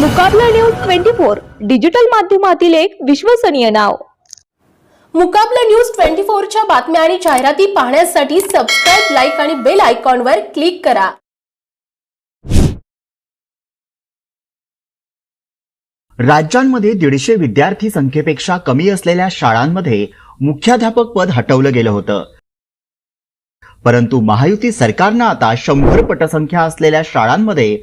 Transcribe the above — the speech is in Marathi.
मुकाबला न्यूज ट्वेंटी फोर डिजिटल माध्यमातील एक विश्वसनीय नाव. मुकाबला न्यूज ट्वेंटी च्या बातम्या आणि जाहिराती पाहण्यासाठी सबस्क्राईब लाईक आणि बेल आयकॉनवर क्लिक करा. राज्यांमध्ये दीडशे विद्यार्थी संख्येपेक्षा कमी असलेल्या शाळांमध्ये मुख्याध्यापक पद हटवलं गेलं होतं. परंतु महायुती सरकारनं आता शंभर पटसंख्या असलेल्या शाळांमध्ये